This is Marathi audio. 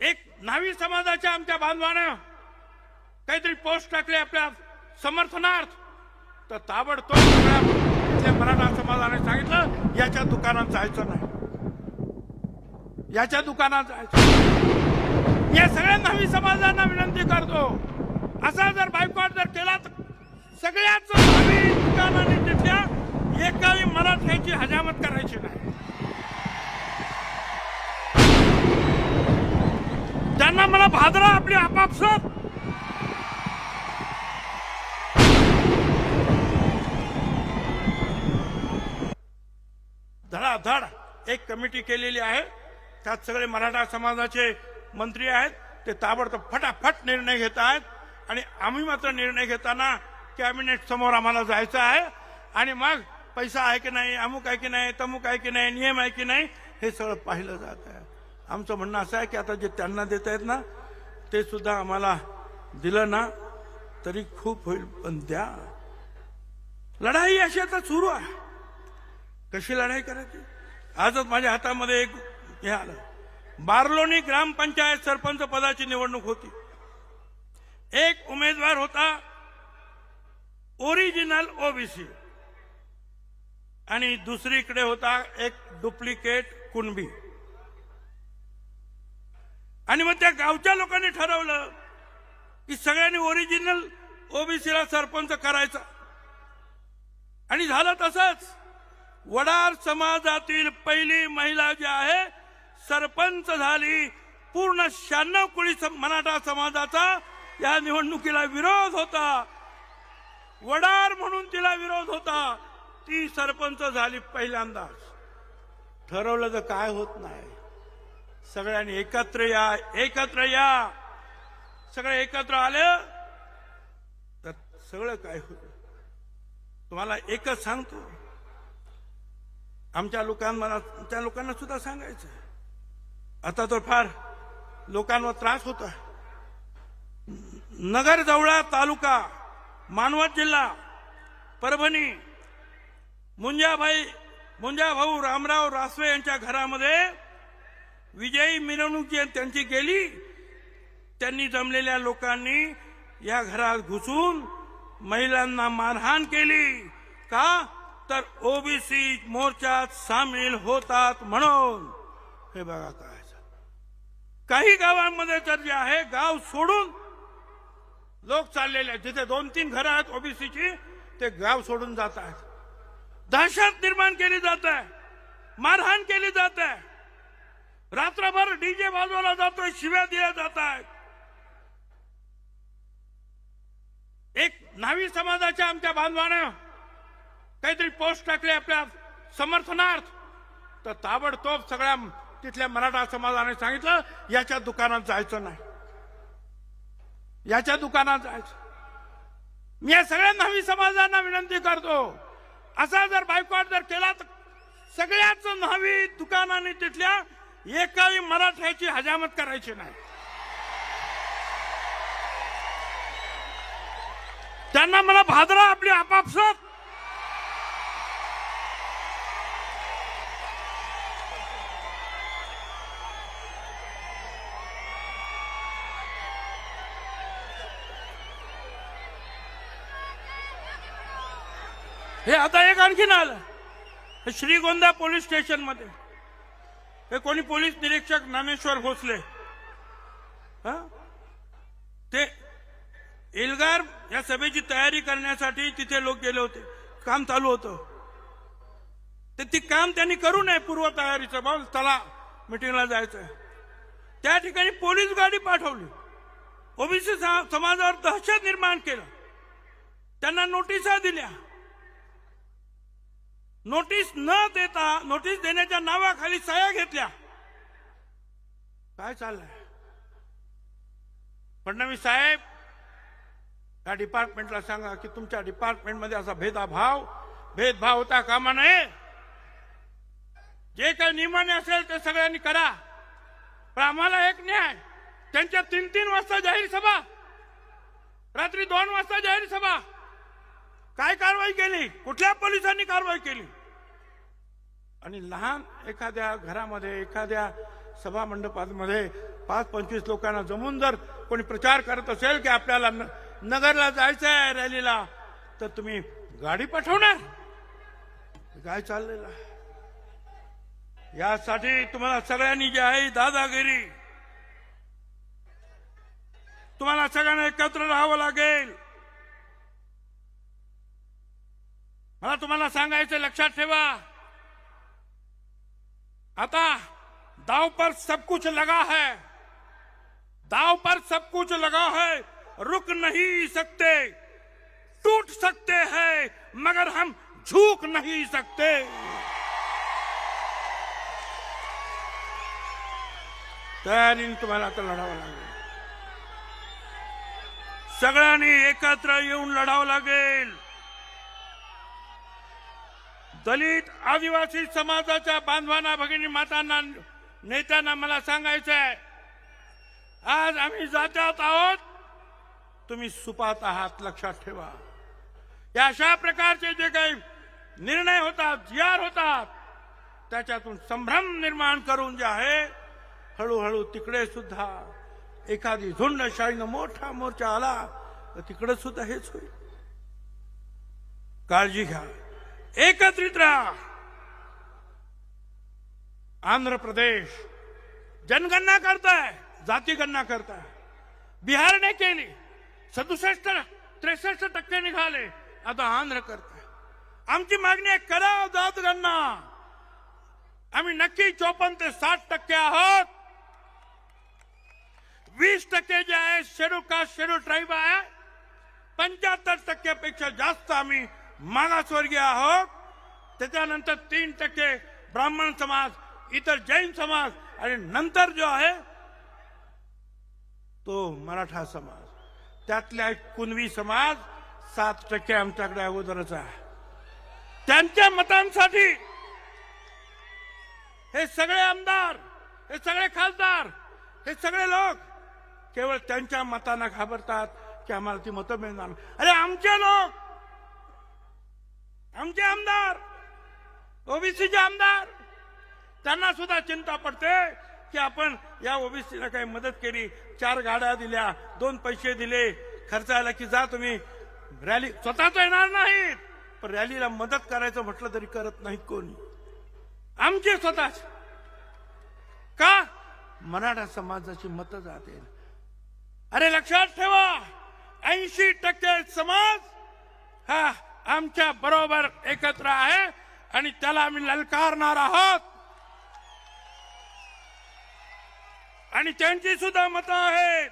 एक न्हावी समाजाच्या आमच्या बांधवानं काहीतरी पोस्ट टाकले आपल्या समर्थनार्थ. तर ताबडतोब सगळ्या मराठा समाजाने सांगितलं याच्या दुकानात जायचं नाही. याच्या दुकानात जायचं या सगळ्या न्हावी समाजांना विनंती करतो असा जर बायकॉट जर केला तर सगळ्याच न्हावी दुकानाने तिथल्या एकाही मराठ्याची हजामत करायची नाही. त्यांना मला भादरा आपली आपापसात. धडाधड एक कमिटी केलेली आहे. त्यात सगळे मराठा समाजाचे मंत्री आहेत. ते ताबडतोब फटाफट निर्णय घेत आहेत. आणि आम्ही मात्र निर्णय घेताना कॅबिनेट समोर आम्हाला जायचं आहे. आणि मग पैसा आहे की नाही अमुक आहे की नाही तमुक आहे की नाही नियम आहे की नाही हे सगळं पाहिलं जात आहे. आमचं म्हणणं असं आहे की आता जे त्यांना देत आहेत ना ते सुद्धा आम्हाला दिलं ना तरी खूप होईल पण द्या. लढाई अशी आता सुरू आहे. कशी लढाई करायची? आजच माझ्या हातामध्ये एक हे आलं. बारलोणी ग्रामपंचायत सरपंच पदाची निवडणूक होती. एक उमेदवार होता ओरिजिनल ओबीसी आणि दुसरीकडे होता एक डुप्लिकेट कुणबी. आणि मग त्या गावच्या लोकांनी ठरवलं की सगळ्यांनी ओरिजिनल ओबीसीला सरपंच करायचा. आणि झालं तसंच. वडार समाजातील पहिली महिला जी आहे सरपंच झाली पूर्ण शहाण्णव कुळी मराठा समाजाचा. या निवडणुकीला विरोध होता. वडार म्हणून तिला विरोध होता. ती सरपंच झाली पहिल्यांदाच. ठरवलं तर काय होत नाही. सगळ्यांनी एकत्र या एकत्र या. सगळे एकत्र आलं तर सगळं काय होतं तुम्हाला एकच सांगतो. आमच्या लोकांना त्या लोकांना सुद्धा सांगायचं आता तर फार लोकांवर त्रास होता नगर जवळा तालुका मानवत जिल्हा परभणी मुंजाभाई मुंजा भाऊ रामराव रासवे यांच्या घरामध्ये विजयी मिरवणूक त्यांची केली त्यांनी जमलेल्या लोकांनी या घरात घुसून महिलांना मारहाण केली. का? तर ओबीसी मोर्चात सामील होतात म्हणून. हे बघा काय काही गावांमध्ये तर जे आहे गाव सोडून लोक चाललेले आहेत. जिथे दोन तीन घरं आहेत ओबीसीची ते गाव सोडून जात आहेत. दहशत निर्माण केली जात आहे. मारहाण केली जात आहे. रात्रभर डीजे वाजवला जातोय शिव्या दिल्या जात आहेत एक न्हावी समाजाच्या आमच्या बांधवानं काहीतरी पोस्ट टाकले आपल्या समर्थनार्थ. तर ताबडतोब सगळ्या तिथल्या मराठा समाजाने सांगितलं याच्या दुकानात जायचं नाही. याच्या दुकानात जायचं. मी या सगळ्या नवी समाजांना विनंती करतो असा जर बायकॉट जर केला तर सगळ्याच न्हावी दुकानाने तिथल्या एकाही मराठ्याची हजामत करायची नाही. त्यांना मला भादरा आपली आपापसात. हे आता एक आणखीन आलं. श्रीगोंदा पोलीस स्टेशनमध्ये. हे कोणी पोलीस निरीक्षक ज्ञानेश्वर भोसले? ते एल्गार या सभेची तयारी करण्यासाठी तिथे लोक गेले होते. काम चालू होतं. ते ती काम त्यांनी करू नये पूर्व तयारीचं. बघ चला मिटिंगला जायचंय. त्या ठिकाणी पोलीस गाडी पाठवली. ओबीसी समाजावर दहशत निर्माण केलं. त्यांना नोटिसा दिल्या. नोटीस न देता नोटीस देण्याच्या नावाखाली सह्या घेतल्या. काय चाललंय? फडणवीस साहेब या डिपार्टमेंटला सांगा की तुमच्या डिपार्टमेंटमध्ये असा भेदाभाव भेदभाव होता कामा नये? जे काही नियमाने असेल ते सगळ्यांनी करा. पण आम्हाला एक न्याय त्यांच्या तीन तीन वाजता जाहीर सभा. रात्री दोन वाजता जाहीर सभा. काय कारवाई केली? कुठल्या पोलिसांनी कारवाई केली? आणि लहान एखाद्या घरामध्ये एखाद्या सभा मंडपामध्ये पाच पंचवीस लोकांना जमून जर कोणी प्रचार करत असेल की आपल्याला न- नगरला जायचं आहे रॅलीला तर तुम्ही गाडी पाठवणार. काय चाललेलं यासाठी तुम्हाला सगळ्यांनी जे आहे दादागिरी. तुम्हाला सगळ्यांना एकत्र राहावं लागेल. मला तुम्हाला सांगायचं लक्षात ठेवा. आता दाव पर सब कुछ लगा है. दाव पर सब कुछ लगा है रुक नहीं सकते. टूट सकते हैं मगर हम झूक नहीं सकते. तयारीने तुम्हाला आता लढावं लागेल सगळ्यांनी एकत्र येऊन लढावं लागेल. दलित आदिवासी समाजाच्या बांधवांना भगिनी मातांना नेत्यांना मला सांगायचं आहे आज आम्ही जात्यात आहोत तुम्ही सुपात आहात लक्षात ठेवा. या अशा प्रकारचे जे काही निर्णय होतात जियार होतात त्याच्यातून संभ्रम निर्माण करून जे आहे हळूहळू तिकडे सुद्धा एखादी झुंडशाहीनं मोठा मोर्चा आला तर तिकडे सुद्धा हेच होईल. काळजी घ्या. एकत्रित रहा आंध्र प्रदेश जनगणना करता है जाती गणना करताय बिहारने केली सदुसष्ट त्रेसष्ट टक्के निघाले आता आंध्र करताय आमची मागणी आहे करा जात गणना आम्ही नक्की चोपन्न ते साठ टक्के आहोत वीस टक्के जे आहे शेड्यूल कास्ट शेड्यूल ट्राईब आहे पंच्याहत्तर टक्क्यापेक्षा जास्त आम्ही मागासवर्गीय आहोत. त्याच्यानंतर तीन टक्के ब्राह्मण समाज इतर जैन समाज आणि नंतर जो आहे तो मराठा समाज. त्यातल्या एक समाज सात टक्के आमच्याकडे अगोदरच आहे. त्यांच्या मतांसाठी हे सगळे आमदार हे सगळे खासदार हे सगळे लोक केवळ त्यांच्या मतांना घाबरतात की आम्हाला ती मतं मिळणार अरे आमचे लोक आमचे आमदार ओबीसीचे आमदार त्यांना सुद्धा चिंता पडते की आपण या ओबीसीला काही मदत केली चार गाड्या दिल्या दोन पैसे दिले खर्च आला की जा तुम्ही. रॅली स्वतःच येणार नाहीत पण रॅलीला मदत करायचं म्हटलं तरी करत नाहीत कोणी. आमचे स्वतःच. का? मराठा समाजाची मतं जाते. अरे लक्षात ठेवा ऐंशी टक्के समाज आमच्या बरोबर एकत्र आहे आणि त्याला आम्ही ललकारणार आहोत. आणि त्यांची सुद्धा मतं आहेत.